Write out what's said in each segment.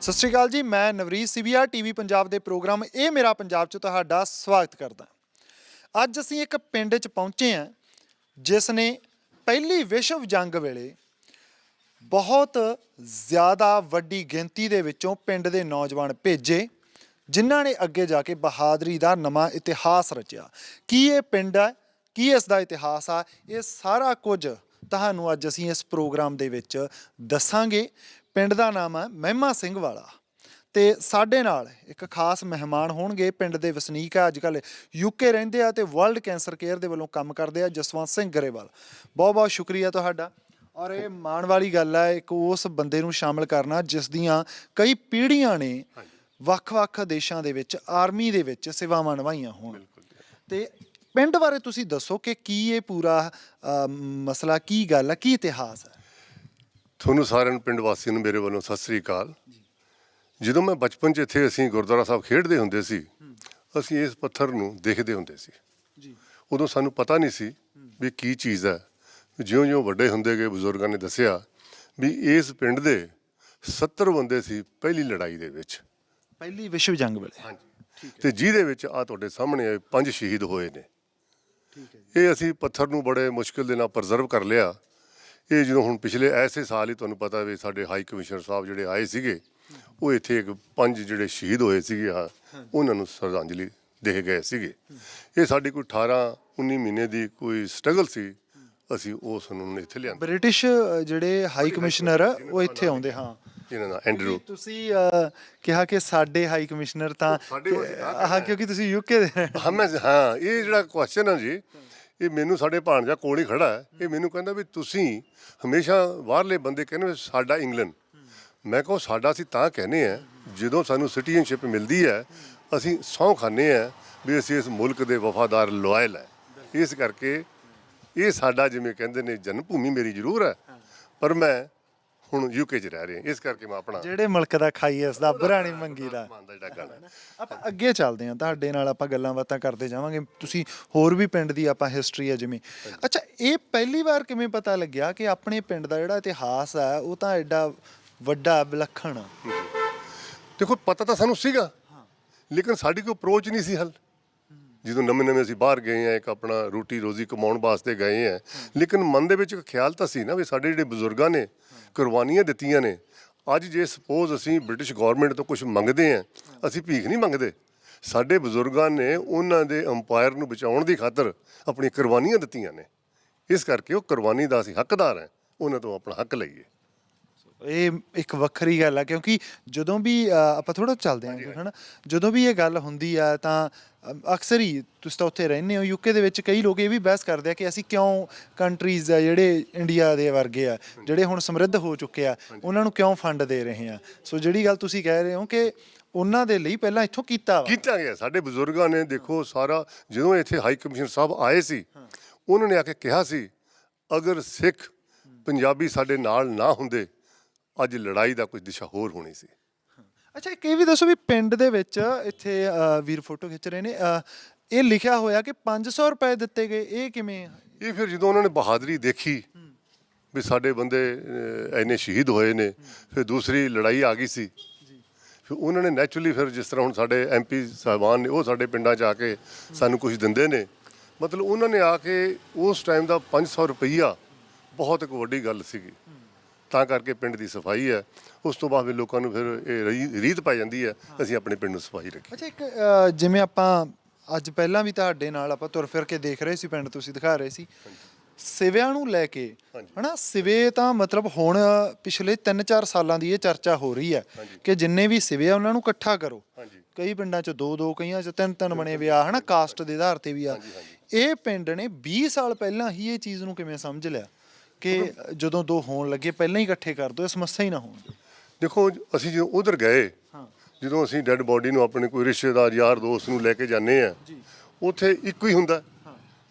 ਸਤਿ ਸ਼੍ਰੀ ਅਕਾਲ ਜੀ, ਮੈਂ ਨਵਰੀਤ ਸਿਵਿਆ ਟੀਵੀ ਪੰਜਾਬ ਦੇ ਪ੍ਰੋਗਰਾਮ ਇਹ ਮੇਰਾ ਪੰਜਾਬ 'ਚ ਤੁਹਾਡਾ ਸਵਾਗਤ ਕਰਦਾ ਅੱਜ ਅਸੀਂ ਇੱਕ ਪਿੰਡ 'ਚ ਪਹੁੰਚੇ ਹਾਂ, ਜਿਸ ਨੇ ਪਹਿਲੀ ਵਿਸ਼ਵ ਜੰਗ ਵੇਲੇ ਬਹੁਤ ਜ਼ਿਆਦਾ ਵੱਡੀ ਗਿਣਤੀ ਦੇ ਵਿੱਚੋਂ ਪਿੰਡ ਦੇ ਨੌਜਵਾਨ ਭੇਜੇ, ਜਿਨ੍ਹਾਂ ਨੇ ਅੱਗੇ ਜਾ ਕੇ ਬਹਾਦਰੀ ਦਾ ਨਵਾਂ ਇਤਿਹਾਸ ਰਚਿਆ। ਕੀ ਇਹ ਪਿੰਡ ਹੈ? ਕੀ ਇਸ ਦਾ ਇਤਿਹਾਸ ਆ? ਇਹ ਸਾਰਾ ਕੁਝ ਤੁਹਾਨੂੰ ਅੱਜ ਅਸੀਂ ਇਸ ਪ੍ਰੋਗਰਾਮ ਦੇ ਵਿੱਚ ਦੱਸਾਂਗੇ। ਪਿੰਡ ਦਾ ਨਾਮ ਹੈ ਮਹਿਮਾ ਸਿੰਘ ਵਾਲਾ। ਤੇ ਸਾਡੇ ਨਾਲ ਇੱਕ ਖਾਸ ਮਹਿਮਾਨ ਹੋਣਗੇ। ਪਿੰਡ ਦੇ ਵਸਨੀਕ ਆ ਅੱਜਕੱਲ ਯੂਕੇ ਰਹਿੰਦੇ ਆ ਤੇ ਵਰਲਡ ਕੈਂਸਰ ਕੇਅਰ ਦੇ ਵੱਲੋਂ ਕੰਮ ਕਰਦੇ ਆ ਜਸਵੰਤ ਸਿੰਘ ਗਰੇਵਾਲ। ਬਹੁਤ ਬਹੁਤ ਸ਼ੁਕਰੀਆ ਤੁਹਾਡਾ। ਔਰ ਇਹ ਮਾਣ ਵਾਲੀ ਗੱਲ ਹੈ ਇੱਕ ਉਸ ਬੰਦੇ ਨੂੰ ਸ਼ਾਮਲ ਕਰਨਾ ਜਿਸ ਦੀਆਂ ਕਈ ਪੀੜ੍ਹੀਆਂ ਨੇ ਵੱਖ-ਵੱਖ ਦੇਸ਼ਾਂ ਦੇ ਵਿੱਚ ਆਰਮੀ ਦੇ ਵਿੱਚ ਸੇਵਾਵਾਂ ਨਿਭਾਈਆਂ ਹੋਣ। ਤੇ ਪਿੰਡ ਬਾਰੇ ਤੁਸੀਂ ਦੱਸੋ ਕਿ ਕੀ ਇਹ ਪੂਰਾ ਅ, ਮਸਲਾ ਕੀ ਗੱਲ ਹੈ ਕੀ ਇਤਿਹਾਸ ਹੈ ਤੁਹਾਨੂੰ ਸਾਰਿਆਂ ਨੂੰ ਪਿੰਡ ਵਾਸੀਆਂ ਨੂੰ ਮੇਰੇ ਵੱਲੋਂ ਸਤਿ ਸ੍ਰੀ ਅਕਾਲ। ਜਦੋਂ ਮੈਂ ਬਚਪਨ 'ਚ ਇੱਥੇ ਅਸੀਂ ਗੁਰਦੁਆਰਾ ਸਾਹਿਬ ਖੇਡਦੇ ਹੁੰਦੇ ਸੀ ਅਸੀਂ ਇਸ ਪੱਥਰ ਨੂੰ ਦੇਖਦੇ ਹੁੰਦੇ ਸੀ। ਜੀ। ਉਦੋਂ ਸਾਨੂੰ ਪਤਾ ਨਹੀਂ ਸੀ ਵੀ ਕੀ ਚੀਜ਼ ਹੈ। ਜਿਉਂ-ਜਿਉਂ ਵੱਡੇ ਹੁੰਦੇ ਗਏ ਬਜ਼ੁਰਗਾਂ ਨੇ ਦੱਸਿਆ ਵੀ ਇਸ ਪਿੰਡ ਦੇ 70 ਬੰਦੇ ਸੀ ਪਹਿਲੀ ਲੜਾਈ ਦੇ ਵਿੱਚ। ਪਹਿਲੀ ਵਿਸ਼ਵ ਜੰਗ ਵੇਲੇ। ਹਾਂਜੀ। ਤੇ ਜਿਹਦੇ ਵਿੱਚ ਆ ਤੁਹਾਡੇ ਸਾਹਮਣੇ ਆਏ ਪੰਜ ਸ਼ਹੀਦ ਹੋਏ ਨੇ। ਠੀਕ ਹੈ ਇਹ ਅਸੀਂ ਪੱਥਰ ਨੂੰ ਬੜੇ ਮੁਸ਼ਕਿਲ ਦੇ ਨਾਲ ਪ੍ਰੀਜ਼ਰਵ ਕਰ ਲਿਆ। ਇਹ ਜਦੋਂ ਹੁਣ ਪਿਛਲੇ ਐਸੇ ਸਾਲ ਹੀ ਤੁਹਾਨੂੰ ਪਤਾ ਵੀ ਸਾਡੇ ਹਾਈ ਕਮਿਸ਼ਨਰ ਸਾਹਿਬ ਜਿਹੜੇ ਆਏ ਸੀਗੇ ਉਹ ਇੱਥੇ ਇੱਕ ਪੰਜ ਜਿਹੜੇ ਸ਼ਹੀਦ ਹੋਏ ਸੀਗੇ ਆ ਉਹਨਾਂ ਨੂੰ ਸ਼ਰਧਾਂਜਲੀ ਦੇ ਗਏ ਸੀਗੇ। ਇਹ ਸਾਡੀ ਕੋਈ 18 19 ਮਹੀਨੇ ਦੀ ਕੋਈ ਸਟਰਗਲ ਸੀ ਅਸੀਂ ਉਸ ਨੂੰ ਇੱਥੇ ਲਿਆਂਦਾ। ਬ੍ਰਿਟਿਸ਼ ਜਿਹੜੇ ਹਾਈ ਕਮਿਸ਼ਨਰ ਆ, ਉਹ ਇੱਥੇ ਆਉਂਦੇ ਹਾਂ। ਇਹਨਾਂ ਦਾ ਐਂਡਰੂ ਤੁਸੀਂ ਕਿਹਾ ਕਿ ਸਾਡੇ ਹਾਈ ਕਮਿਸ਼ਨਰ ਤਾਂ ਆਹ ਕਿਉਂਕਿ ਤੁਸੀਂ ਯੂਕੇ ਦੇ ਹਾਂ ਮੈਂ ਹਾਂ ਇਹ ਜਿਹੜਾ ਕੁਐਸਚਨ ਹੈ ਜੀ ਇਹ ਮੈਨੂੰ ਸਾਡੇ ਭਾਣਜਾ ਕੋਲ ਹੀ ਖੜਾ ਹੈ। ਇਹ ਮੈਨੂੰ ਕਹਿੰਦਾ ਵੀ ਤੁਸੀਂ ਹਮੇਸ਼ਾ ਬਾਹਰਲੇ ਬੰਦੇ ਕਹਿੰਦੇ ਵੀ ਸਾਡਾ ਇੰਗਲੈਂਡ। ਮੈਂ ਕਹੋ ਸਾਡਾ ਅਸੀਂ ਤਾਂ ਕਹਿੰਦੇ ਆ ਜਦੋਂ ਸਾਨੂੰ ਸਿਟੀਜ਼ਨਸ਼ਿਪ ਮਿਲਦੀ ਹੈ, ਅਸੀਂ ਸਹੁੰ ਖਾਂਦੇ ਆ ਵੀ ਅਸੀਂ ਇਸ ਮੁਲਕ ਦੇ ਵਫਾਦਾਰ ਲੋਇਲ ਹੈ। ਇਸ ਕਰਕੇ ਇਹ ਸਾਡਾ ਜਿਵੇਂ ਕਹਿੰਦੇ ਨੇ ਜਨਮ ਭੂਮੀ ਮੇਰੀ ਜ਼ਰੂਰ ਹੈ। ਪਰ ਮੈਂ ਹੁਣ ਯੂਕੇ 'ਚ ਰਹਿ ਰਿਹਾ ਇਸ ਕਰਕੇ ਮੈਂ ਆਪਣਾ ਜਿਹੜੇ ਮੁਲਕ ਦਾ ਖਾਈ ਇਸ ਦਾ ਬੁਰਾ ਨਹੀਂ ਮੰਗੀਦਾ ਮੰਨਦਾ ਜਿਹੜਾ ਗਾਣਾ ਹੈ। ਆਪਾਂ ਅੱਗੇ ਚੱਲਦੇ ਹਾਂ। ਤੁਹਾਡੇ ਨਾਲ ਆਪਾਂ ਗੱਲਾਂ ਬਾਤਾਂ ਕਰਦੇ ਜਾਵਾਂਗੇ। ਤੁਸੀਂ ਹੋਰ ਵੀ ਪਿੰਡ ਦੀ ਆਪਾਂ ਹਿਸਟਰੀ ਹੈ ਜਿਵੇਂ। ਅੱਛਾ ਇਹ ਪਹਿਲੀ ਵਾਰ ਕਿਵੇਂ ਪਤਾ ਲੱਗਿਆ ਕਿ ਆਪਣੇ ਪਿੰਡ ਦਾ ਜਿਹੜਾ ਇਤਿਹਾਸ ਹੈ ਉਹ ਤਾਂ ਐਡਾ ਵੱਡਾ ਵਿਲੱਖਣ ਆ। ਦੇਖੋ ਪਤਾ ਤਾਂ ਸਾਨੂੰ ਸੀਗਾ। ਲੇਕਿਨ ਸਾਡੀ ਕੋਈ ਅਪਰੋਚ ਨਹੀਂ ਸੀ ਹਲ। ਜਦੋਂ ਨਵੇਂ ਨਵੇਂ ਅਸੀਂ ਬਾਹਰ ਗਏ ਆ ਇੱਕ ਆਪਣਾ ਰੋਟੀ ਰੋਜ਼ੀ ਕਮਾਉਣ ਵਾਸਤੇ ਗਏ ਆ ਲੇਕਿਨ ਮਨ ਦੇ ਵਿੱਚ ਇੱਕ ਖਿਆਲ ਤਾਂ ਸੀ ਨਾ ਵੀ ਸਾਡੇ ਜਿਹੜੇ ਬਜ਼ੁਰਗਾਂ ਨੇ, ਕੁਰਬਾਨੀਆਂ ਦਿੱਤੀਆਂ ਨੇ, ਅੱਜ ਜੇ ਸਪੋਜ਼ ਅਸੀਂ ਬ੍ਰਿਟਿਸ਼ ਗਵਰਨਮੈਂਟ ਤੋਂ ਕੁਝ ਮੰਗਦੇ ਆ ਅਸੀਂ ਭੀਖ ਨਹੀਂ ਮੰਗਦੇ। ਸਾਡੇ ਬਜ਼ੁਰਗਾਂ ਨੇ ਉਹਨਾਂ ਦੇ ਅੰਪਾਇਰ ਨੂੰ ਬਚਾਉਣ ਦੀ ਖਾਤਰ ਆਪਣੀ ਕੁਰਬਾਨੀਆਂ ਦਿੱਤੀਆਂ ਨੇ। ਇਸ ਕਰਕੇ ਉਹ ਕੁਰਬਾਨੀ ਦਾ ਅਸੀਂ ਹੱਕਦਾਰ ਹਾਂ, ਉਹਨਾਂ ਤੋਂ ਆਪਣਾ ਹੱਕ ਲਈਏ। ਇਹ ਇੱਕ ਵੱਖਰੀ ਗੱਲ ਆ ਕਿਉਂਕਿ ਜਦੋਂ ਵੀ ਅ, ਆਪਾਂ ਥੋੜਾ ਚੱਲਦੇ ਆਂ ਹਨਾ? ਜਦੋਂ ਵੀ ਇਹ ਗੱਲ ਹੁੰਦੀ ਆ ਤਾਂ ਅਕਸਰ ਹੀ ਤੁਸੀਂ ਤਾਂ ਉੱਥੇ ਰਹਿੰਦੇ ਹੋ ਯੂਕੇ ਦੇ ਵਿੱਚ ਕਈ ਲੋਕ ਇਹ ਵੀ ਬਹਿਸ ਕਰਦੇ ਆ ਕਿ ਅਸੀਂ ਕਿਉਂ ਕੰਟਰੀਜ਼ ਆ ਜਿਹੜੇ ਇੰਡੀਆ ਦੇ ਵਰਗੇ ਆ ਜਿਹੜੇ ਹੁਣ ਸਮਰਿੱਧ ਹੋ ਚੁੱਕੇ ਆ ਉਹਨਾਂ ਨੂੰ ਕਿਉਂ ਫੰਡ ਦੇ ਰਹੇ ਆ? ਸੋ ਜਿਹੜੀ ਗੱਲ ਤੁਸੀਂ ਕਹਿ ਰਹੇ ਹੋ ਕਿ ਉਹਨਾਂ ਦੇ ਲਈ ਪਹਿਲਾਂ ਇੱਥੋਂ ਕੀਤਾ ਵਾ। ਕੀਤਾ ਗਿਆ। ਸਾਡੇ ਬਜ਼ੁਰਗਾਂ ਨੇ ਦੇਖੋ ਸਾਰਾ ਜਦੋਂ ਇੱਥੇ ਹਾਈ ਕਮਿਸ਼ਨਰ ਸਾਹਿਬ ਆਏ ਸੀ ਉਹਨਾਂ ਨੇ ਆ ਕੇ ਕਿਹਾ ਸੀ ਅਗਰ ਸਿੱਖ ਪੰਜਾਬੀ ਸਾਡੇ ਨਾਲ ਨਾ ਹੁੰਦੇ ਅੱਜ ਲੜਾਈ ਦਾ ਕੋਈ ਦਿਸ਼ਾ ਹੋਰ ਹੋਣੀ ਸੀ। ਅੱਛਾ ਇੱਕ ਇਹ ਵੀ ਦੱਸੋ ਵੀ ਪਿੰਡ ਦੇ ਵਿੱਚ ਇੱਥੇ ਅ, ਵੀਰ ਫੋਟੋ ਖਿੱਚ ਰਹੇ ਨੇ ਅ, ਇਹ ਲਿਖਿਆ ਹੋਇਆ ਕਿ 500 ਰੁਪਏ ਦਿੱਤੇ ਗਏ ਇਹ ਕਿਵੇਂ ਇਹ ਫਿਰ ਜਦੋਂ ਉਹਨਾਂ ਨੇ ਬਹਾਦਰੀ ਦੇਖੀ ਵੀ ਸਾਡੇ ਬੰਦੇ ਅਹ, ਇੰਨੇ ਸ਼ਹੀਦ ਹੋਏ ਨੇ ਫਿਰ ਦੂਸਰੀ ਲੜਾਈ ਆ ਗਈ ਸੀ। ਫਿਰ ਉਹਨਾਂ ਨੇ ਨੈਚੁਰਲੀ ਫਿਰ ਜਿਸ ਤਰ੍ਹਾਂ ਹੁਣ ਸਾਡੇ ਐਮਪੀ ਸਾਹਿਬਾਨ ਨੇ ਉਹ ਸਾਡੇ ਪਿੰਡਾਂ 'ਚ ਆ ਕੇ ਸਾਨੂੰ ਕੁਝ ਦਿੰਦੇ ਨੇ। ਮਤਲਬ ਉਹਨਾਂ ਨੇ ਆ ਕੇ ਉਸ ਟਾਈਮ ਦਾ 500 ਰੁਪਈਆ ਬਹੁਤ ਇੱਕ ਵੱਡੀ ਗੱਲ ਸੀਗੀ। ਤਾਂ ਕਰਕੇ ਪਿੰਡ ਦੀ ਸਫ਼ਾਈ ਹੈ। ਉਸ ਤੋਂ ਬਾਅਦ ਫਿਰ ਲੋਕਾਂ ਨੂੰ ਫਿਰ ਇਹ ਰੀ- ਰੀਤ ਪੈ ਜਾਂਦੀ ਹੈ। ਅਸੀਂ ਆਪਣੇ ਪਿੰਡ ਨੂੰ ਸਫ਼ਾਈ ਰੱਖੀ। ਅੱਛਾ ਇੱਕ ਅ, ਜਿਵੇਂ ਆਪਾਂ ਅੱਜ ਪਹਿਲਾਂ ਵੀ ਤੁਹਾਡੇ ਨਾਲ ਆਪਾਂ ਤੁਰ ਫਿਰ ਕੇ ਦੇਖ ਰਹੇ ਸੀ ਪਿੰਡ ਤੁਸੀਂ ਦਿਖਾ ਰਹੇ ਸੀ। ਸਿਵਿਆਂ ਨੂੰ ਲੈ ਕੇ। ਹਨਾ ਸਿਵੇ ਤਾਂ ਮਤਲਬ ਹੁਣ ਪਿਛਲੇ 3-4 ਸਾਲਾਂ ਦੀ ਇਹ ਚਰਚਾ ਹੋ ਰਹੀ ਹੈ ਕਿ ਜਿੰਨੇ ਵੀ ਸਿਵੇ ਆ ਉਹਨਾਂ ਨੂੰ ਇਕੱਠਾ ਕਰੋ। ਹਾਂਜੀ। ਕਈ ਪਿੰਡਾਂ 'ਚ ਦੋ ਦੋ ਕਈਆਂ 'ਚ ਤਿੰਨ ਤਿੰਨ ਬਣੇ ਵਿਆ ਹਨਾ ਕਾਸਟ ਦੇ ਆਧਾਰ ਤੇ ਵੀ ਆ। ਇਹ ਪਿੰਡ ਨੇ 20 ਸਾਲ ਪਹਿਲਾਂ ਹੀ ਇਹ ਚੀਜ਼ ਨੂੰ ਕਿਵੇਂ ਸਮਝ ਲਿਆ? ਕਿ ਜਦੋਂ ਦੋ ਹੋਣ ਲੱਗੇ ਪਹਿਲਾਂ ਹੀ ਇਕੱਠੇ ਕਰ ਦੋ ਇਹ ਸਮੱਸਿਆ ਹੀ ਨਾ ਹੋਣ। ਦੇਖੋ ਅਸੀਂ ਜਦੋਂ ਉਧਰ ਗਏ ਹਾਂ। ਜਦੋਂ ਅਸੀਂ ਡੈੱਡ ਬੋਡੀ ਨੂੰ ਆਪਣੇ ਕੋਈ ਰਿਸ਼ਤੇਦਾਰ ਯਾਰ ਦੋਸਤ ਨੂੰ ਲੈ ਕੇ ਜਾਂਦੇ ਆ ਜੀ। ਉੱਥੇ ਇੱਕੋ ਹੀ ਹੁੰਦਾ।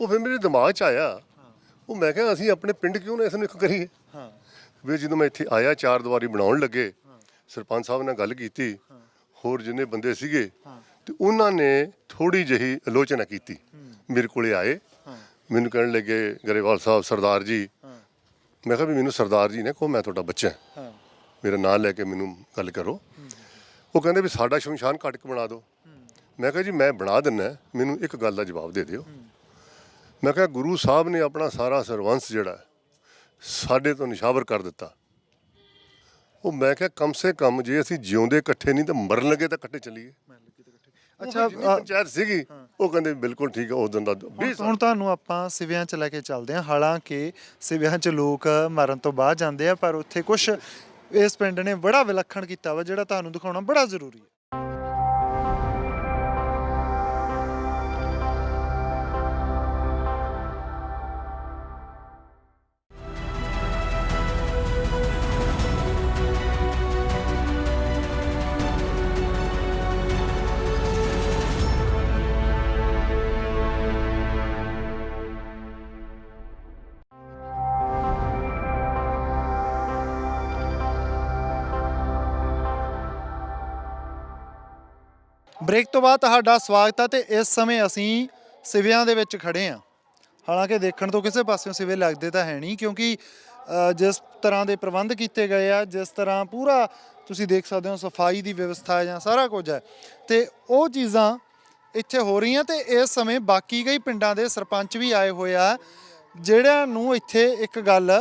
ਉਹ ਫਿਰ ਮੇਰੇ ਦਿਮਾਗ 'ਚ ਆਇਆ। ਉਹ ਮੈਂ ਕਿਹਾ ਅਸੀਂ ਆਪਣੇ ਪਿੰਡ ਕਿਉਂ ਨਾ ਇਸ ਨੂੰ ਇੱਕ ਕਰੀਏ? ਹਾਂ। ਵੀ ਜਦੋਂ ਮੈਂ ਇੱਥੇ ਆਇਆ ਚਾਰ ਦੀਵਾਰੀ ਬਣਾਉਣ ਲੱਗੇ ਸਰਪੰਚ ਸਾਹਿਬ ਨਾਲ ਗੱਲ ਕੀਤੀ ਹੋਰ ਜਿੰਨੇ ਬੰਦੇ ਸੀਗੇ ਤੇ ਉਹਨਾਂ ਨੇ ਥੋੜੀ ਜਿਹੀ ਆਲੋਚਨਾ ਕੀਤੀ। ਮੇਰੇ ਕੋਲੇ ਆਏ। ਮੈਨੂੰ ਕਹਿਣ ਲੱਗੇ ਗਰੇਵਾਲ ਸਾਹਿਬ ਸਰਦਾਰ ਜੀ ਮੈਂ ਕਿਹਾ ਵੀ ਮੈਨੂੰ ਸਰਦਾਰ ਜੀ ਨੇ ਕਹੋ ਮੈਂ ਤੁਹਾਡਾ ਬੱਚਾ ਹਾਂ। ਮੇਰਾ ਨਾਂ ਲੈ ਕੇ ਮੈਨੂੰ ਗੱਲ ਕਰੋ। ਉਹ ਕਹਿੰਦੇ ਵੀ ਸਾਡਾ ਸ਼ਮਸ਼ਾਨ ਘਾਟ ਇੱਕ ਬਣਾ ਦਿਓ। ਮੈਂ ਕਿਹਾ ਜੀ ਮੈਂ ਬਣਾ ਦਿੰਨਾ ਮੈਨੂੰ ਇੱਕ ਗੱਲ ਦਾ ਜਵਾਬ ਦੇ ਦਿਓ। ਮੈਂ ਕਿਹਾ ਗੁਰੂ ਸਾਹਿਬ ਨੇ ਆਪਣਾ ਸਾਰਾ ਸਰਵੰਸ ਜਿਹੜਾ ਸਾਡੇ ਤੋਂ ਨਿਸ਼ਾਵਰ ਕਰ ਦਿੱਤਾ। ਉਹ ਮੈਂ ਕਿਹਾ ਕਮ ਸੇ ਕਮ ਜੇ ਅਸੀਂ ਜਿਉਂਦੇ ਇਕੱਠੇ ਨਹੀਂ ਤਾਂ ਮਰਨ ਲੱਗੇ ਤਾਂ ਇਕੱਠੇ ਚੱਲੀਏ। ਅੱਛਾ ਪੰਚਾਇਤ ਸੀਗੀ ਉਹ ਕਹਿੰਦੇ ਬਿਲਕੁਲ ਠੀਕ ਹੈ ਉਸ ਦਿਨ ਦਾ ਹੁਣ- 20 ਹੁਣ ਤੁਹਾਨੂੰ ਆਪਾਂ ਸਿਵਿਆਂ ਚ ਲੈ ਕੇ ਚੱਲਦੇ ਹਾਂ। ਹਾਲਾਂਕਿ ਸਿਵਿਆਂ ਚ ਲੋਕ ਮਰਨ ਤੋਂ ਬਾਅਦ ਜਾਂਦੇ ਆ ਪਰ ਉੱਥੇ ਕੁਝ ਇਸ ਪਿੰਡ ਨੇ ਬੜਾ ਵਿਲੱਖਣ ਕੀਤਾ ਵਾ ਜਿਹੜਾ ਤੁਹਾਨੂੰ ਦਿਖਾਉਣਾ ਬੜਾ ਜ਼ਰੂਰੀ ਹੈ। ਬ੍ਰੇਕ ਤੋਂ ਬਾਅਦ ਤੁਹਾਡਾ ਸਵਾਗਤ ਹੈ ਤੇ ਇਸ ਸਮੇਂ ਅਸੀਂ ਸਿਵਿਆਂ ਦੇ ਵਿੱਚ ਖੜੇ ਹਾਂ ਹਾਲਾਂਕਿ ਦੇਖਣ ਤੋਂ ਕਿਸੇ ਪਾਸਿਓਂ ਸਿਵੇ ਲੱਗਦੇ ਤਾਂ ਹੈ ਨਹੀਂ, ਕਿਉਂਕਿ ਜਿਸ ਤਰ੍ਹਾਂ ਦੇ ਪ੍ਰਬੰਧ ਕੀਤੇ ਗਏ ਆ, ਜਿਸ ਤਰ੍ਹਾਂ ਪੂਰਾ ਤੁਸੀਂ ਦੇਖ ਸਕਦੇ ਹੋ, ਸਫ਼ਾਈ ਦੀ ਵਿਵਸਥਾ ਜਾਂ ਸਾਰਾ ਕੁਝ ਹੈ, ਤੇ ਉਹ ਚੀਜ਼ਾਂ ਇੱਥੇ ਹੋ ਰਹੀਆਂ ਤੇ ਇਸ ਸਮੇਂ ਬਾਕੀ ਕਈ ਪਿੰਡਾਂ ਦੇ ਸਰਪੰਚ ਵੀ ਆਏ ਹੋਏ ਆ, ਜਿਹੜਿਆਂ ਨੂੰ ਇੱਥੇ ਇੱਕ ਗੱਲ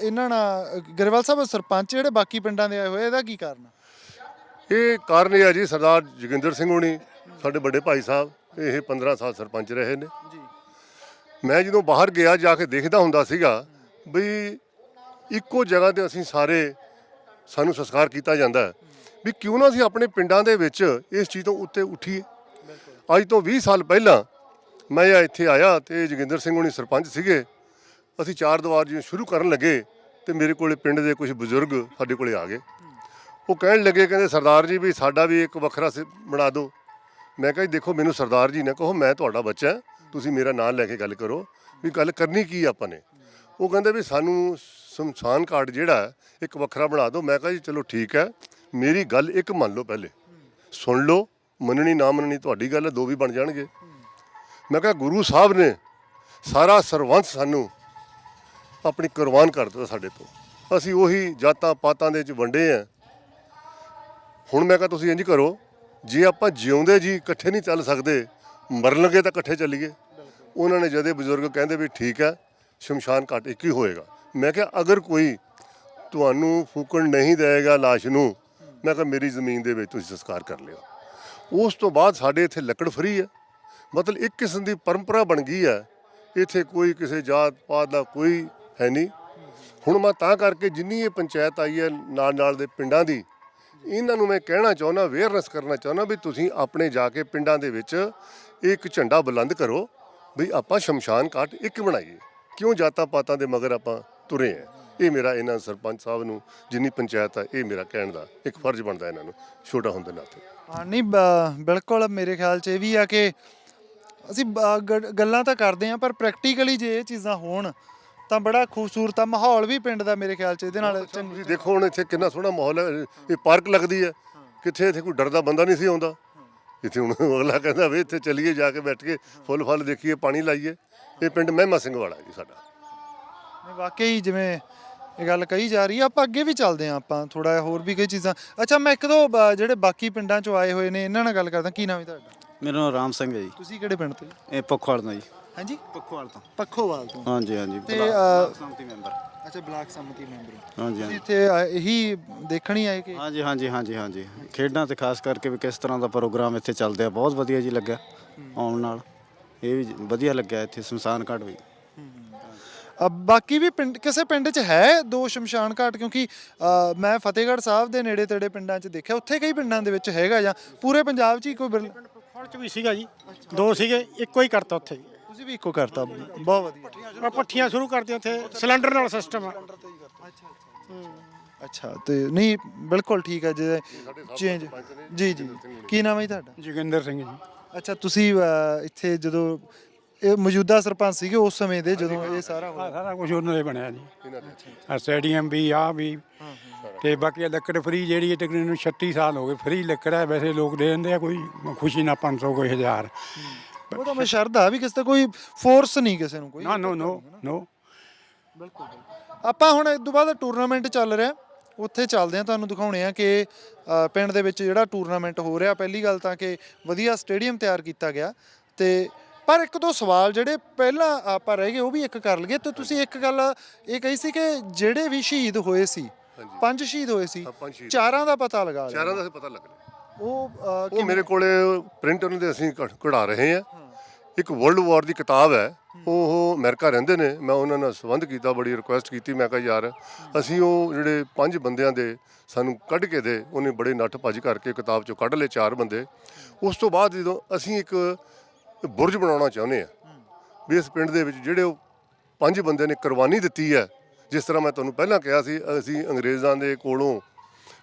ਇਹਨਾਂ ਨਾਲ ਗਰੇਵਾਲ ਸਾਹਿਬ ਸਰਪੰਚ ਜਿਹੜੇ ਬਾਕੀ ਪਿੰਡਾਂ ਦੇ ਆਏ ਹੋਏ ਇਹਦਾ ਕੀ ਕਾਰਨ ਆ? ਇਹ ਕਾਰਨ ਇਹ ਹੈ ਜੀ ਸਰਦਾਰ ਜੋਗਿੰਦਰ ਸਿੰਘ ਹੋਣੀ ਸਾਡੇ ਵੱਡੇ ਭਾਈ ਸਾਹਿਬ ਇਹ 15 ਸਾਲ ਸਰਪੰਚ ਰਹੇ ਨੇ। ਜੀ। ਮੈਂ ਜਦੋਂ ਬਾਹਰ ਗਿਆ ਜਾ ਕੇ ਦੇਖਦਾ ਹੁੰਦਾ ਸੀਗਾ ਵੀ ਇੱਕੋ ਜਗ੍ਹਾ ਤੇ ਅਸੀਂ ਸਾਰੇ ਸਾਨੂੰ ਸੰਸਕਾਰ ਕੀਤਾ ਜਾਂਦਾ ਹੈ। ਵੀ ਕਿਉਂ ਨਾ ਅਸੀਂ ਆਪਣੇ ਪਿੰਡਾਂ ਦੇ ਵਿੱਚ ਇਸ ਚੀਜ਼ ਤੋਂ ਉੱਤੇ ਉੱਠੀਏ। ਅੱਜ ਤੋਂ 20 ਸਾਲ ਪਹਿਲਾਂ ਮੈਂ ਇੱਥੇ ਆਇਆ ਤੇ ਜੋਗਿੰਦਰ ਸਿੰਘ ਹੋਣੀ ਸਰਪੰਚ ਸੀਗੇ। ਅਸੀਂ ਚਾਰ ਦੀਵਾਰ ਜੀ ਸ਼ੁਰੂ ਕਰਨ ਲੱਗੇ ਤੇ ਮੇਰੇ ਕੋਲੇ ਪਿੰਡ ਦੇ ਕੁਝ ਬਜ਼ੁਰਗ ਸਾਡੇ ਕੋਲੇ ਆ ਗਏ। ਉਹ ਕਹਿਣ ਲੱਗੇ ਕਹਿੰਦੇ ਸਰਦਾਰ ਜੀ ਵੀ ਸਾਡਾ ਵੀ ਇੱਕ ਵੱਖਰਾ ਸ- ਬਣਾ ਦਿਓ। ਮੈਂ ਕਿਹਾ ਜੀ ਦੇਖੋ ਮੈਨੂੰ ਸਰਦਾਰ ਜੀ ਨੇ ਕਹੋ ਮੈਂ ਤੁਹਾਡਾ ਬੱਚਾ ਤੁਸੀਂ ਮੇਰਾ ਨਾਮ ਲੈ ਕੇ ਗੱਲ ਕਰੋ ਵੀ ਗੱਲ ਕਰਨੀ ਕੀ ਆਪਾਂ ਨੇ? ਉਹ ਕਹਿੰਦੇ ਵੀ ਸਾਨੂੰ ਸ਼ਮਸ਼ਾਨ ਘਾਟ ਜਿਹੜਾ ਹੈ, ਇੱਕ ਵੱਖਰਾ ਬਣਾ ਦਿਓ। ਮੈਂ ਕਿਹਾ ਜੀ ਚਲੋ ਠੀਕ ਹੈ ਮੇਰੀ ਗੱਲ ਇੱਕ ਮੰਨ ਲਓ ਪਹਿਲੇ। ਸੁਣ ਲਓ ਮੰਨਣੀ ਨਾ ਮੰਨਣੀ ਤੁਹਾਡੀ ਗੱਲ ਹੈ ਦੋ ਵੀ ਬਣ ਜਾਣਗੇ। ਮੈਂ ਕਿਹਾ ਗੁਰੂ ਸਾਹਿਬ ਨੇ ਸਾਰਾ ਸਰਵੰਸ ਸਾਨੂੰ ਆਪਣੀ ਕੁਰਬਾਨ ਕਰ ਦਿੱਤਾ ਸਾਡੇ ਤੋਂ। ਅਸੀਂ ਉਹੀ ਜਾਤਾਂ ਪਾਤਾਂ ਦੇ ਵਿੱਚ ਵੰਡੇ ਆ ਹੁਣ ਮੈਂ ਕਿਹਾ ਤੁਸੀਂ ਇੰਜ ਕਰੋ, ਜੇ ਆਪਾਂ ਜਿਉਂਦੇ ਜੀ, ਇਕੱਠੇ ਨਹੀਂ ਚੱਲ ਸਕਦੇ ਮਰਨ ਲੱਗੇ ਤਾਂ ਇਕੱਠੇ ਚੱਲੀਏ। ਉਹਨਾਂ ਨੇ ਜਦੇ ਬਜ਼ੁਰਗ ਕਹਿੰਦੇ ਵੀ ਠੀਕ ਹੈ, ਸ਼ਮਸ਼ਾਨ ਘਾਟ ਇੱਕ ਹੀ ਹੋਏਗਾ। ਮੈਂ ਕਿਹਾ ਅਗਰ ਕੋਈ ਤੁਹਾਨੂੰ ਫੂਕਣ ਨਹੀਂ ਦੇਵੇਗਾ ਲਾਸ਼ ਨੂੰ, ਮੈਂ ਕਿਹਾ ਮੇਰੀ ਜ਼ਮੀਨ ਦੇ ਵਿੱਚ ਤੁਸੀਂ ਸੰਸਕਾਰ ਕਰ ਲਿਓ। ਉਸ ਤੋਂ ਬਾਅਦ ਸਾਡੇ ਇੱਥੇ ਲੱਕੜ ਫਰੀ ਹੈ। ਮਤਲਬ ਇੱਕ ਕਿਸਮ ਦੀ ਪਰੰਪਰਾ ਬਣ ਗਈ ਹੈ। ਇੱਥੇ ਕੋਈ ਕਿਸੇ ਜਾਤ ਪਾਤ ਦਾ ਕੋਈ ਹੈ ਨਹੀਂ। ਹੁਣ ਮੈਂ ਤਾਂ ਕਰਕੇ ਜਿੰਨੀ ਇਹ ਪੰਚਾਇਤ ਆਈ ਹੈ ਨਾਲ ਨਾਲ ਦੇ ਪਿੰਡਾਂ ਦੀ ਇਹਨਾਂ ਨੂੰ ਮੈਂ ਕਹਿਣਾ ਚਾਹੁੰਦਾ ਅਵੇਅਰਨੈਸ ਕਰਨਾ ਚਾਹੁੰਦਾ ਵੀ ਤੁਸੀਂ ਆਪਣੇ ਜਾ ਕੇ ਪਿੰਡਾਂ ਦੇ ਵਿੱਚ ਇੱਕ ਝੰਡਾ ਬੁਲੰਦ ਕਰੋ ਵੀ ਆਪਾਂ ਸ਼ਮਸ਼ਾਨ ਘਾਟ ਇੱਕ ਬਣਾਈਏ। ਕਿਉਂ ਜਾਤਾਂ ਪਾਤਾਂ ਦੇ ਮਗਰ ਆਪਾਂ ਤੁਰੇ ਆ? ਇਹ ਮੇਰਾ ਇਹਨਾਂ ਸਰਪੰਚ ਸਾਹਿਬ ਨੂੰ ਜਿੰਨੀ ਪੰਚਾਇਤ ਆ, ਇਹ ਮੇਰਾ ਕਹਿਣ ਦਾ ਇੱਕ ਫਰਜ਼ ਬਣਦਾ ਇਹਨਾਂ ਨੂੰ, ਛੋਟਾ ਹੁੰਦੇ ਨਾਤੇ ਹਾਂ, ਨਹੀਂ, ਬ- ਬਿਲਕੁਲ ਮੇਰੇ ਖਿਆਲ 'ਚ ਇਹ ਵੀ ਆ ਕਿ ਅਸੀਂ ਬ- ਗ- ਗੱਲਾਂ ਤਾਂ ਕਰਦੇ ਹਾਂ ਪਰ ਪ੍ਰੈਕਟੀਕਲੀ ਜੇ ਇਹ ਚੀਜ਼ਾਂ ਹੋਣ ਤਾਂ ਬੜਾ ਖੂਬਸੂਰਤ ਆ ਮਾਹੌਲ ਵੀ ਪਿੰਡ ਦਾ ਮੇਰੇ ਖਿਆਲ 'ਚ ਇਹਦੇ ਨਾਲ ਚੰਗਾ ਤੁਸੀਂ ਦੇਖੋ ਹੁਣ ਇੱਥੇ ਕਿੰਨਾ ਸੋਹਣਾ ਮਾਹੌਲ ਹੈ ਇਹ ਪਾਰਕ ਲੱਗਦੀ ਹੈ ਕਿੱਥੇ ਇੱਥੇ ਕੋਈ ਡਰਦਾ ਬੰਦਾ ਨਹੀਂ ਸੀ ਆਉਂਦਾ। ਇੱਥੇ ਹੁਣ ਅਗਲਾ ਕਹਿੰਦਾ ਵੀ ਇੱਥੇ ਚੱਲੀਏ ਜਾ ਕੇ ਬੈਠ ਕੇ ਫੁੱਲ ਫਲ ਦੇਖੀਏ ਪਾਣੀ ਲਾਈਏ ਇਹ ਪਿੰਡ ਮਹਿਮਾ ਸਿੰਘ ਵਾਲਾ ਜੀ ਸਾਡਾ। ਨਹੀਂ ਵਾਕਈ ਜਿਵੇਂ ਇਹ ਗੱਲ ਕਹੀ ਜਾ ਰਹੀ ਆ ਆਪਾਂ ਅੱਗੇ ਵੀ ਚੱਲਦੇ ਆ ਆਪਾਂ ਥੋੜਾ ਹੋਰ ਵੀ ਕਈ ਚੀਜ਼ਾਂ। ਅੱਛਾ ਮੈਂ ਇੱਕ ਦੋ ਬ- ਜਿਹੜੇ ਬਾਕੀ ਪਿੰਡਾਂ 'ਚੋਂ ਆਏ ਹੋਏ ਨੇ ਇਹਨਾਂ ਨਾਲ ਗੱਲ ਕਰਦਾ ਕੀ ਨਾਮ ਹੈ ਤੁਹਾਡਾ? ਮੇਰਾ ਨਾਮ ਰਾਮ ਸਿੰਘ ਹੈ ਜੀ। ਤੁਸੀਂ ਕਿਹੜੇ ਪਿੰਡ ਤੋਂ ਜੀ? ਇਹ ਪੱਖਵਾਲ ਦਾ ਜੀ। ਹਾਂਜੀ? ਪੱਖਵਾਲ ਤੋਂ। ਪੱਖੋਵਾਲ ਤੋਂ। ਹਾਂਜੀ ਹਾਂਜੀ। ਤੇ, ਸੰਮਤੀ ਮੈਂਬਰ। ਅੱਛਾ ਬਲਾਕ ਸੰਮਤੀ ਮੈਂਬਰ। ਹਾਂਜੀ ਤੁਸੀਂ ਹਾਂਜੀ ਇੱਥੇ ਇਹੀ ਦੇਖਣ ਹੀ ਆਏ ਕਿ ਹਾਂਜੀ ਹਾਂਜੀ ਹਾਂਜੀ ਹਾਂਜੀ। ਖੇਡਾਂ ਤੇ ਖਾਸ ਕਰਕੇ ਵੀ ਕਿਸ ਤਰ੍ਹਾਂ ਦਾ ਪ੍ਰੋਗਰਾਮ ਇੱਥੇ ਚੱਲਦੇ ਆ ਬਹੁਤ ਵਧੀਆ ਜੀ ਲੱਗਾ ਆਉਣ ਨਾਲ। ਇਹ ਵੀ ਵਧੀਆ ਲੱਗਿਆ ਇੱਥੇ ਸ਼ਮਸ਼ਾਨ ਘਾਟ ਵੀ। ਅ, ਬਾਕੀ ਵੀ ਪਿੰਡ ਕਿਸੇ ਪਿੰਡ 'ਚ ਹੈ ਦੋ ਸ਼ਮਸ਼ਾਨ ਘਾਟ? ਕਿਉਂਕਿ ਅ, ਮੈਂ ਫਤਿਹਗੜ੍ਹ ਸਾਹਿਬ ਦੇ ਨੇੜੇ ਤੇੜੇ ਪਿੰਡਾਂ 'ਚ ਦੇਖਿਆ ਉੱਥੇ ਕਈ ਪਿੰਡਾਂ ਦੇ ਵਿੱਚ ਹੈਗਾ ਜਾਂ ਪੂਰੇ ਪੰਜਾਬ 'ਚ ਹੀ ਕੋਈ ਬਿਰਲਾ ਫਲ ਚ ਵੀ ਸੀਗਾ ਜੀ। ਦੋ ਸੀਗੇ ਇੱਕੋ ਹੀ ਕਰਤਾ ਉੱਥੇ। ਜੀ ਤੁਸੀਂ ਵੀ ਇੱਕੋ ਕਰਤਾ ਬਹੁਤ ਵਧੀਆ। ਆਹ ਪੱਠੀਆਂ ਸ਼ੁਰੂ ਕਰਤੀਆਂ ਉੱਥੇ ਸਿਲੰਡਰ ਨਾਲ ਸਿਸਟਮ ਆ। ਅੱਛਾ। ਤੇ ਨਹੀਂ ਬਿਲਕੁਲ ਠੀਕ ਹੈ ਜੇ ਚੇਂਜ ਜੀ ਜੀ। ਕੀ ਨਾਮ ਹੈ ਜੀ ਤੁਹਾਡਾ? ਜੋਗਿੰਦਰ ਸਿੰਘ ਜੀ। ਅੱਛਾ ਤੁਸੀਂ ਇੱਥੇ ਜਦੋਂ ਇਹ ਮੌਜੂਦਾ ਸਰਪੰਚ ਸੀਗੇ ਉਸ ਸਮੇਂ ਦੇ ਜਦੋਂ ਇਹ ਸਾਰਾ ਆਹ ਸਾਰਾ ਕੁਝ ਉਹਨਾਂ ਦੇ ਬਣਿਆ ਜੀ। ਆ ਸਟੇਡੀਅਮ ਵੀ ਆ ਵੀ। ਤੇ ਬਾਕੀ ਆਹ ਲੱਕੜ ਫਰੀ ਜਿਹੜੀ ਹੈ ਤਕਰੀਬਨ ਨੂੰ 36 ਸਾਲ ਹੋ ਗਏ। ਫਰੀ ਲੱਕੜ ਹੈ ਵੈਸੇ ਲੋਕ ਦੇ ਦਿੰਦੇ ਆ ਕੋਈ ਖੁਸ਼ੀ ਨਾਲ 500 ਕੋਈ 1000 ਉਹ ਤਾਂ ਮੈਂ ਸ਼ਰਧਾ ਵੀ ਕਿਸੇ ਤੇ ਕੋਈ ਫੋਰਸ ਨਹੀਂ ਕਿਸੇ ਨੂੰ ਕੋਈ ਨਾ ਨੋ ਨੋ। ਨੋ ਬਿਲਕੁਲ ਆਪਾਂ ਹੁਣ ਇਸ ਤੋਂ ਬਾਅਦ ਟੂਰਨਾਮੈਂਟ ਚੱਲ ਰਿਹਾ। ਉੱਥੇ ਚੱਲਦੇ ਆ ਤੁਹਾਨੂੰ ਦਿਖਾਉਣੇ ਆ ਕਿ ਅ, ਪਿੰਡ ਦੇ ਵਿੱਚ ਜਿਹੜਾ ਟੂਰਨਾਮੈਂਟ ਹੋ ਰਿਹਾ ਪਹਿਲੀ ਗੱਲ ਤਾਂ ਕਿ ਵਧੀਆ ਸਟੇਡੀਅਮ ਤਿਆਰ ਕੀਤਾ ਗਿਆ। ਤੇ ਪਰ ਇੱਕ ਦੋ ਸਵਾਲ ਜਿਹੜੇ ਪਹਿਲਾਂ ਆਪਾਂ ਰਹਿ ਗਏ ਉਹ ਵੀ ਇੱਕ ਕਰ ਲਈਏ। ਤੇ ਤੁਸੀਂ ਇੱਕ ਗੱਲ ਇਹ ਕਹੀ ਸੀ ਕਿ ਜਿਹੜੇ ਵੀ ਸ਼ਹੀਦ ਹੋਏ ਸੀ ਪੰਜ ਸ਼ਹੀਦ ਹੋਏ ਸੀ ਹਾਂ, ਪੰਜ ਸ਼ਹੀਦ। ਚਾਰਾਂ ਦਾ ਪਤਾ ਲਗਾ ਲਿਆ ਚਾਰਾਂ ਦਾ ਪਤਾ ਲੱਗ ਰਿਹਾ। ਉਹ ਅ, ਉਹ ਮੇਰੇ ਕੋਲੇ ਪ੍ਰਿੰਟ ਉਹਨਾਂ ਦੇ ਅਸੀਂ ਕਢਾ ਰਹੇ ਹਾਂ। ਇੱਕ ਵਰਲਡ ਵਾਰ ਦੀ ਕਿਤਾਬ ਹੈ। ਉਹ ਅਮਰੀਕਾ ਰਹਿੰਦੇ ਨੇ। ਮੈਂ ਉਹਨਾਂ ਨਾਲ ਸੰਬੰਧ ਕੀਤਾ, ਬੜੀ ਰਿਕੁਐਸਟ ਕੀਤੀ। ਮੈਂ ਕਿਹਾ, ਯਾਰ, ਅਸੀਂ ਉਹ ਜਿਹੜੇ ਪੰਜ ਬੰਦਿਆਂ ਦੇ ਸਾਨੂੰ ਕੱਢ ਕੇ ਦੇ। ਉਹਨੇ ਬੜੇ ਨੱਠ ਭੱਜ ਕਰਕੇ ਕਿਤਾਬ ਚੋਂ ਕੱਢ ਲਏ ਚਾਰ ਬੰਦੇ। ਉਸ ਤੋਂ ਬਾਅਦ ਜਦੋਂ ਅਸੀਂ ਇੱਕ ਬੁਰਜ ਬਣਾਉਣਾ ਚਾਹੁੰਦੇ ਆ ਵੀ ਇਸ ਪਿੰਡ ਦੇ ਵਿੱਚ ਜਿਹੜੇ ਉਹ ਪੰਜ ਬੰਦੇ ਨੇ ਕੁਰਬਾਨੀ ਦਿੱਤੀ ਹੈ, ਜਿਸ ਤਰ੍ਹਾਂ ਮੈਂ ਤੁਹਾਨੂੰ ਪਹਿਲਾਂ ਕਿਹਾ ਸੀ, ਅਸੀਂ ਅੰਗਰੇਜ਼ਾਂ ਦੇ ਕੋਲੋਂ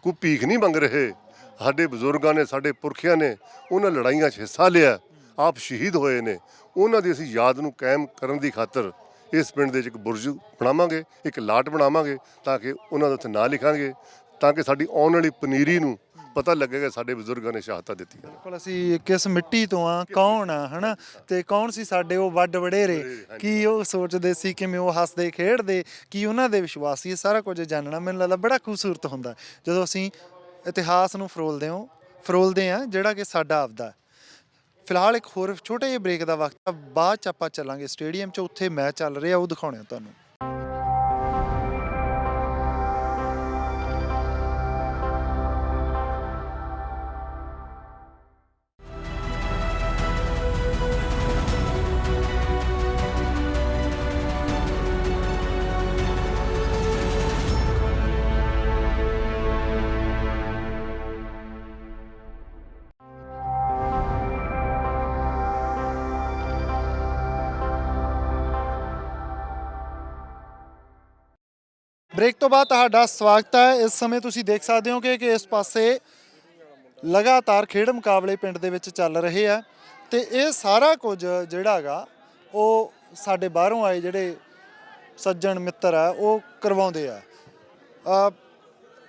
ਕੋਈ ਭੀਖ ਨਹੀਂ ਮੰਗ ਰਹੇ। ਸਾਡੇ ਬਜ਼ੁਰਗਾਂ ਨੇ, ਸਾਡੇ ਪੁਰਖਿਆਂ ਨੇ ਉਹਨਾਂ ਲੜਾਈਆਂ 'ਚ ਹਿੱਸਾ ਲਿਆ। ਆਪ ਸ਼ਹੀਦ ਹੋਏ ਨੇ। ਉਹਨਾਂ ਦੀ ਅਸੀਂ ਯਾਦ ਨੂੰ ਕਾਇਮ ਕਰਨ ਦੀ ਖਾਤਰ ਇਸ ਪਿੰਡ ਦੇ ਵਿੱਚ ਇੱਕ ਬੁਰਜ ਬਣਾਵਾਂਗੇ ਇੱਕ ਲਾਟ ਬਣਾਵਾਂਗੇ ਤਾਂ ਕਿ ਉਹਨਾਂ ਦਾ ਉੱਥੇ ਨਾਂ ਲਿਖਾਂਗੇ ਤਾਂ ਕਿ ਸਾਡੀ ਆਉਣ ਵਾਲੀ ਪਨੀਰੀ ਨੂੰ ਪਤਾ ਲੱਗੇਗਾ ਸਾਡੇ ਬਜ਼ੁਰਗਾਂ ਨੇ ਸ਼ਹਾਦਤਾਂ ਦਿੱਤੀਆਂ ਬਿਲਕੁਲ ਅਸੀਂ ਕਿਸ ਮਿੱਟੀ ਤੋਂ ਆ ਕੌਣ ਆ ਹਨਾ? ਤੇ ਕੌਣ ਸੀ ਸਾਡੇ ਉਹ ਵੱਡ ਵਡੇਰੇ? ਕੀ ਉਹ ਸੋਚਦੇ ਸੀ ਕਿਵੇਂ ਉਹ ਹੱਸਦੇ ਖੇਡਦੇ? ਕੀ ਉਹਨਾਂ ਦੇ ਵਿਸ਼ਵਾਸ ਸਾਰਾ ਕੁਝ ਜਾਣਨਾ ਮੈਨੂੰ ਲੱਗਦਾ ਬੜਾ ਖੂਬਸੂਰਤ ਹੁੰਦਾ। ਜਦੋਂ ਅਸੀਂ ਇਤਿਹਾਸ ਨੂੰ ਫਰੋਲਦੇ ਹਾਂ ਫਰੋਲਦੇ ਆ ਜਿਹੜਾ ਕਿ ਸਾਡਾ ਆਪਦਾ। ਫਿਲਹਾਲ ਇੱਕ ਹੋਰ ਛੋਟੇ ਜਿਹੇ ਬ੍ਰੇਕ ਦਾ ਵਕਤ ਆ, ਬਾਅਦ ਚ ਆਪਾਂ ਚੱਲਾਂਗੇ ਸਟੇਡੀਅਮ 'ਚ, ਉੱਥੇ ਮੈਚ ਚੱਲ ਰਿਹਾ, ਉਹ ਦਿਖਾਉਣੇ ਆ ਤੁਹਾਨੂੰ। ਬ੍ਰੇਕ ਤੋਂ ਬਾਅਦ ਤੁਹਾਡਾ ਸਵਾਗਤ ਹੈ। ਇਸ ਸਮੇਂ ਤੁਸੀਂ ਦੇਖ ਸਕਦੇ ਹੋ ਕਿ ਕਿ ਇਸ ਪਾਸੇ ਲਗਾਤਾਰ ਖੇਡ ਮੁਕਾਬਲੇ ਪਿੰਡ ਦੇ ਵਿੱਚ ਚੱਲ ਰਹੇ ਆ ਤੇ ਇਹ ਸਾਰਾ ਕੁਝ ਜਿਹੜਾ ਹੈਗਾ ਉਹ ਸਾਡੇ ਬਾਹਰੋਂ ਆਏ ਜਿਹੜੇ ਸੱਜਣ ਮਿੱਤਰ ਆ ਉਹ ਕਰਵਾਉਂਦੇ ਆ। ਆ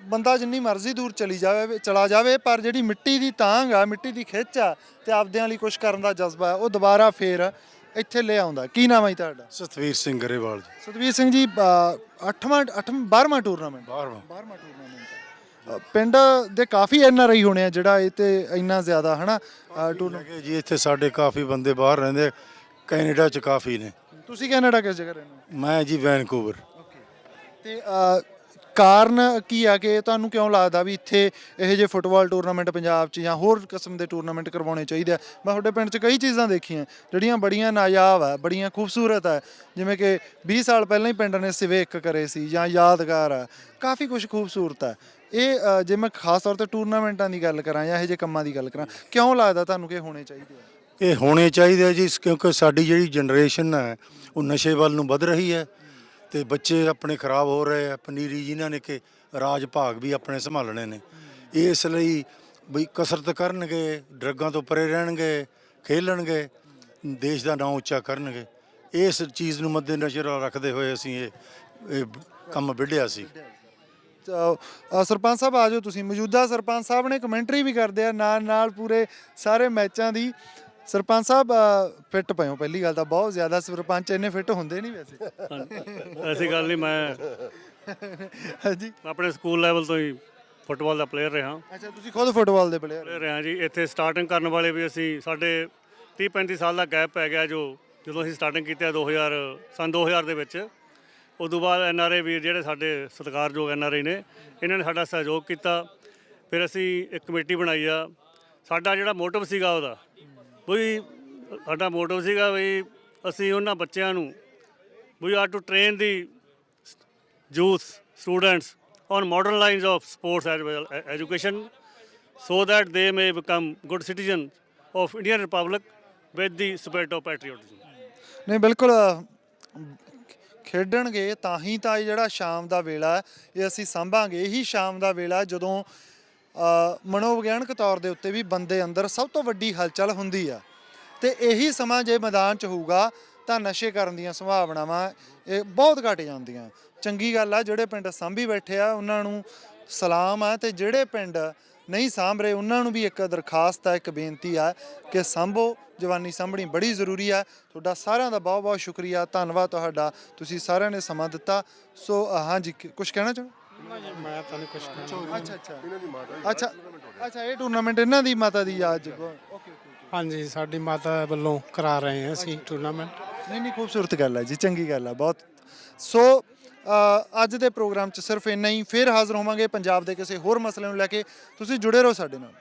ਬੰਦਾ ਜਿੰਨੀ ਮਰਜ਼ੀ ਦੂਰ ਚਲੀ ਜਾਵੇ ਚਲਾ ਜਾਵੇ ਪਰ ਜਿਹੜੀ ਮਿੱਟੀ ਦੀ ਤਾਂਗ ਆ ਮਿੱਟੀ ਦੀ ਖਿੱਚ ਆ ਤੇ ਆਪਦਿਆਂ ਲਈ ਕੁਝ ਕਰਨ ਦਾ ਜਜ਼ਬਾ ਹੈ, ਉਹ ਦੁਬਾਰਾ ਫੇਰ ਇੱਥੇ ਲੈ ਆਉਂਦਾ। ਕੀ ਨਾਮ ਹੈ ਜੀ ਤੁਹਾਡਾ? ਸਤਵੀਰ ਸਿੰਘ ਗਰੇਵਾਲ ਜੀ। ਸਤਵੀਰ ਸਿੰਘ ਜੀ 8ਵਾਂ 8ਵਾਂ 12ਵਾਂ ਟੂਰਨਾਮੈਂਟ ਬਾਹਰੋਂ 12ਵਾਂ ਟੂਰਨਾਮੈਂਟ ਪਿੰਡ ਦੇ ਕਾਫੀ ਐਨ ਆਰ ਆਈ ਹੋਣੇ ਆ ਜਿਹੜਾ ਇਹ ਤੇ ਇੰਨਾ ਜ਼ਿਆਦਾ ਹਨਾ? ਟੂਰਨਾਮੈਂਟ ਜੀ ਇੱਥੇ ਸਾਡੇ ਕਾਫੀ ਬੰਦੇ ਬਾਹਰ ਰਹਿੰਦੇ ਕੈਨੇਡਾ ਚ ਕਾਫੀ ਨੇ। ਤੁਸੀਂ ਕੈਨੇਡਾ ਕਿਸ ਜਗ੍ਹਾ ਰਹਿੰਦੇ ਹੋ? ਮੈਂ ਜੀ ਵੈਨਕੂਵਰ। ਤੇ ਅ, ਕਾਰਨ ਕੀ ਆ ਕਿ ਤੁਹਾਨੂੰ ਕਿਉਂ ਲੱਗਦਾ ਵੀ ਇੱਥੇ ਇਹੋ ਜਿਹੇ ਫੁੱਟਬਾਲ ਟੂਰਨਾਮੈਂਟ ਪੰਜਾਬ 'ਚ ਜਾਂ ਹੋਰ ਕਿਸਮ ਦੇ ਟੂਰਨਾਮੈਂਟ ਕਰਵਾਉਣੇ ਚਾਹੀਦੇ ਆ? ਮੈਂ ਤੁਹਾਡੇ ਪਿੰਡ 'ਚ ਕਈ ਚੀਜ਼ਾਂ ਦੇਖੀਆਂ ਜਿਹੜੀਆਂ ਬੜੀਆਂ ਨਾਯਾਬ ਆ ਬੜੀਆਂ ਖੂਬਸੂਰਤ ਆ। ਜਿਵੇਂ ਕਿ 20 ਸਾਲ ਪਹਿਲਾਂ ਹੀ ਪਿੰਡ ਨੇ ਸਿਵੇਕ ਕਰੇ ਸੀ ਜਾਂ ਯਾਦਗਾਰ ਆ ਕਾਫੀ ਕੁਝ ਖੂਬਸੂਰਤ ਆ। ਇਹ ਅ, ਜੇ ਮੈਂ ਖਾਸ ਤੌਰ ਤੇ ਟੂਰਨਾਮੈਂਟਾਂ ਦੀ ਗੱਲ ਕਰਾਂ ਜਾਂ ਇਹੋ ਜਿਹੇ ਕੰਮਾਂ ਦੀ ਗੱਲ ਕਰਾਂ ਕਿਉਂ ਲੱਗਦਾ ਤੁਹਾਨੂੰ ਕਿ ਹੋਣੇ ਚਾਹੀਦੇ ਆ? ਇਹ ਹੋਣੇ ਚਾਹੀਦੇ ਆ ਜੀ ਕਿਉਂਕਿ ਸਾਡੀ ਜਿਹੜੀ ਜਨਰੇਸ਼ਨ ਹੈ ਉਹ ਨਸ਼ੇ ਵੱਲ ਨੂੰ ਵੱਧ ਰਹੀ ਹੈ। ਤੇ ਬੱਚੇ ਆਪਣੇ ਖਰਾਬ ਹੋ ਰਹੇ ਆ, ਪਨੀਰੀ ਜਿਨ੍ਹਾਂ ਨੇ ਕਿ ਰਾਜ ਭਾਗ ਵੀ ਆਪਣੇ ਸੰਭਾਲਣੇ ਨੇ। ਇਸ ਲਈ ਬਈ ਕਸਰਤ ਕਰਨਗੇ, ਡਰੱਗਾਂ ਤੋਂ ਪਰੇ ਰਹਿਣਗੇ, ਖੇਲਣਗੇ, ਦੇਸ਼ ਦਾ ਨਾਮ ਉੱਚਾ ਕਰਨਗੇ। ਇਸ ਚੀਜ਼ ਨੂੰ ਮੱਦੇਨਜ਼ਰ ਰੱਖਦੇ ਹੋਏ ਅਸੀਂ ਇਹ ਇਹ ਕੰਮ ਵਿੱਢਿਆ ਸੀ। ਸਰਪੰਚ ਸਾਹਿਬ ਆ ਜਾਓ ਤੁਸੀਂ। ਮੌਜੂਦਾ ਸਰਪੰਚ ਸਾਹਿਬ ਨੇ ਕਮੈਂਟਰੀ ਵੀ ਕਰਦੇ ਆ ਨਾਲ ਨਾਲ ਪੂਰੇ ਸਾਰੇ ਮੈਚਾਂ ਦੀ। ਸਰਪੰਚ ਸਾਹਿਬ ਫਿੱਟ ਪਏ ਹੋ ਪਹਿਲੀ ਗੱਲ ਤਾਂ ਬਹੁਤ ਜ਼ਿਆਦਾ ਸਰਪੰਚ ਇੰਨੇ ਫਿੱਟ ਹੁੰਦੇ ਨਹੀਂ ਵੈਸੇ। ਐਸੀ ਗੱਲ ਨਹੀਂ ਮੈਂ ਹਾਂਜੀ। ਆਪਣੇ ਸਕੂਲ ਲੈਵਲ ਤੋਂ ਹੀ ਫੁੱਟਬਾਲ ਦਾ ਪਲੇਅਰ ਰਿਹਾ। ਅੱਛਾ ਤੁਸੀਂ ਖੁਦ ਫੁੱਟਬਾਲ ਦੇ ਪਲੇਅਰ ਪਲੇਅਰ ਰਿਹਾ ਜੀ। ਇੱਥੇ ਸਟਾਰਟਿੰਗ ਕਰਨ ਵਾਲੇ ਵੀ ਅਸੀਂ ਸਾਡੇ 30 35 ਸਾਲ ਦਾ ਗੈਪ ਪੈ ਗਿਆ ਜੋ ਜਦੋਂ ਅਸੀਂ ਸਟਾਰਟਿੰਗ ਕੀਤੀ ਆ 2000 ਸਨ 2000 ਦੇ ਵਿੱਚ। ਉਦੋਂ ਬਾਅਦ ਐਨ ਆਰ ਆਈ ਵੀਰ ਜਿਹੜੇ ਸਾਡੇ ਸਤਿਕਾਰਯੋਗ ਐਨ ਆਰ ਆਈ ਨੇ ਇਹਨਾਂ ਨੇ ਸਾਡਾ ਸਹਿਯੋਗ ਕੀਤਾ। ਫਿਰ ਅਸੀਂ ਇੱਕ ਕਮੇਟੀ ਬਣਾਈ ਆ। ਸਾਡਾ ਜਿਹੜਾ ਮੋਟਿਵ ਸੀਗਾ ਉਹਦਾ ਵੀ ਸਾਡਾ ਮੋਟਿਵ ਸੀਗਾ ਵੀ ਅਸੀਂ ਉਹਨਾਂ ਬੱਚਿਆਂ ਨੂੰ we are to train the youth students on modern lines of sports as well e- education so that they may become good citizens of Indian Republic with the spirit of patriotism. ਨਹੀਂ ਬਿਲਕੁਲ ਅ, ਖੇਡਣਗੇ ਤਾਂ ਹੀ ਤਾਂ ਇਹ ਜਿਹੜਾ ਸ਼ਾਮ ਦਾ ਵੇਲਾ ਹੈ, ਇਹ ਅਸੀਂ ਸੰਭਾਂਗੇ ਇਹੀ ਸ਼ਾਮ ਦਾ ਵੇਲਾ ਜਦੋਂ ਅ, ਮਨੋਵਿਗਿਆਨਕ ਤੌਰ ਦੇ ਉੱਤੇ ਵੀ ਬੰਦੇ ਅੰਦਰ ਸਭ ਤੋਂ ਵੱਡੀ ਹਲਚਲ ਹੁੰਦੀ ਆ। ਤੇ ਇਹੀ ਸਮਾਂ ਜੇ ਮੈਦਾਨ 'ਚ ਹੋਊਗਾ, ਤਾਂ ਨਸ਼ੇ ਕਰਨ ਦੀਆਂ ਸੰਭਾਵਨਾਵਾਂ, ਇਹ ਬਹੁਤ ਘਟ ਜਾਂਦੀਆਂ। ਚੰਗੀ ਗੱਲ ਆ, ਜਿਹੜੇ ਪਿੰਡ ਸਾਂਭੀ ਬੈਠੇ ਆ, ਉਹਨਾਂ ਨੂੰ ਸਲਾਮ ਆ, ਤੇ ਜਿਹੜੇ ਪਿੰਡ ਨਹੀਂ ਸਾਂਭ ਰਹੇ, ਉਹਨਾਂ ਨੂੰ ਵੀ ਇੱਕ ਦਰਖਾਸਤ ਆ, ਇੱਕ ਬੇਨਤੀ ਆ ਕਿ ਸਾਂਭੋ। ਜਵਾਨੀ ਸਾਂਭਣੀ ਬੜੀ ਜ਼ਰੂਰੀ ਆ। ਤੁਹਾਡਾ ਸਾਰਿਆਂ ਦਾ ਬਹੁਤ ਬਹੁਤ ਸ਼ੁਕਰੀਆ। ਧੰਨਵਾਦ ਤੁਹਾਡਾ। ਤੁਸੀਂ ਸਾਰਿਆਂ ਨੇ ਸਮਾਂ ਦਿੱਤਾ। ਸੋ ਹਾਂਜੀ ਕੁਝ ਕਹਿਣਾ ਚਾਹੋ? ਮੈਂ ਤਾਂ ਨਹੀਂ ਕੁਝ ਕਹਿਣਾ ਅੱਛਾ ਅੱਛਾ ਇਹਨਾਂ ਦੀ ਮਾਤਾ ਅੱਛਾ ਅੱਛਾ ਇਹ ਟੂਰਨਾਮੈਂਟ ਇਹਨਾਂ ਦੀ ਮਾਤਾ ਦੀ ਯਾਦ ਚ ਓਕੇ ਓਕੇ ਹਾਂਜੀ ਸਾਡੀ ਮਾਤਾ ਵੱਲੋਂ ਕਰਾ ਰਹੇ ਹਾਂ ਅਸੀਂ ਟੂਰਨਾਮੈਂਟ ਨਹੀਂ ਨਹੀਂ ਖੂਬਸੂਰਤ ਗੱਲ ਹੈ ਜੀ ਚੰਗੀ ਗੱਲ ਹੈ ਬਹੁਤ। ਸੋ ਅ, ਅੱਜ ਦੇ ਪ੍ਰੋਗਰਾਮ 'ਚ ਸਿਰਫ ਇੰਨਾ ਹੀ ਫਿਰ ਹਾਜ਼ਰ ਹੋਵਾਂਗੇ ਪੰਜਾਬ ਦੇ ਕਿਸੇ ਹੋਰ ਮਸਲੇ ਨੂੰ ਲੈ ਕੇ। ਤੁਸੀਂ ਜੁੜੇ ਰਹੋ ਸਾਡੇ ਨਾਲ।